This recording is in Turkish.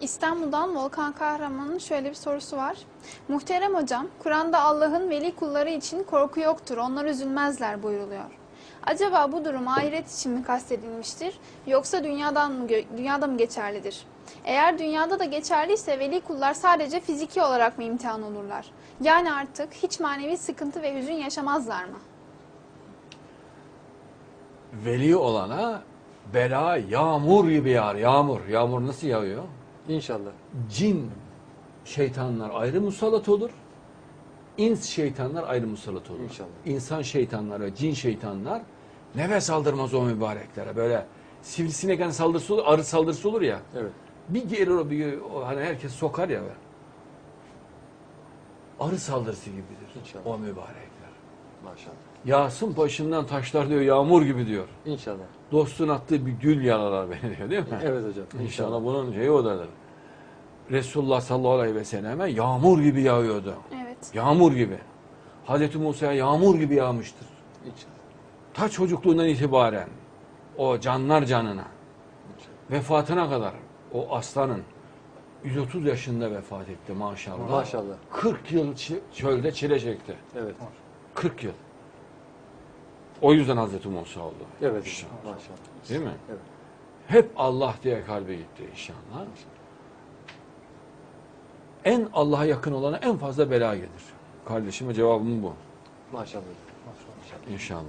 İstanbul'dan Volkan Kahraman'ın şöyle bir sorusu var. Muhterem hocam, Kur'an'da Allah'ın veli kulları için korku yoktur, onlar üzülmezler buyuruluyor. Acaba bu durum ahiret için mi kastedilmiştir yoksa dünyadan mı dünyada mı geçerlidir? Eğer dünyada da geçerliyse veli kullar sadece fiziki olarak mı imtihan olurlar? Yani artık hiç manevi sıkıntı ve hüzün yaşamazlar mı? Veli olana bela yağmur gibi yağar. Yağmur. Yağmur nasıl yağıyor? İnşallah. Cin şeytanlar ayrı musallat olur. İns şeytanlar ayrı musallat olur. İnşallah. İnsan şeytanlar ve cin şeytanlar nefes aldırmaz o mübareklere. Böyle sivrisineğin saldırısı olur, arı saldırısı olur ya. Evet. Bir gelir o bir hani herkes sokar ya. Arı saldırısı gibidir İnşallah. o mübarekler. Maşallah. Yağsın başından taşlar diyor yağmur gibi diyor. İnşallah. Dostun attığı bir gül yaralar beni diyor değil mi? Evet hocam. İnşallah bunun şeyi odadır. Resulullah sallallahu aleyhi ve selleme yağmur gibi yağıyordu. Evet. Yağmur gibi. Hazreti Musa'ya yağmur gibi yağmıştır. İnşallah. Ta çocukluğundan itibaren o canlar canına İnşallah. vefatına kadar o aslanın 130 yaşında vefat etti maşallah. Maşallah. 40 yıl çölde çile çekti. Evet. 40 yıl. O yüzden Hazreti Musa oldu. Evet. İnşallah. Maşallah. Değil mi? Evet. Hep Allah diye kalbe gitti inşallah. En Allah'a yakın olana en fazla bela gelir. Kardeşime cevabım bu. Maşallah. İnşallah.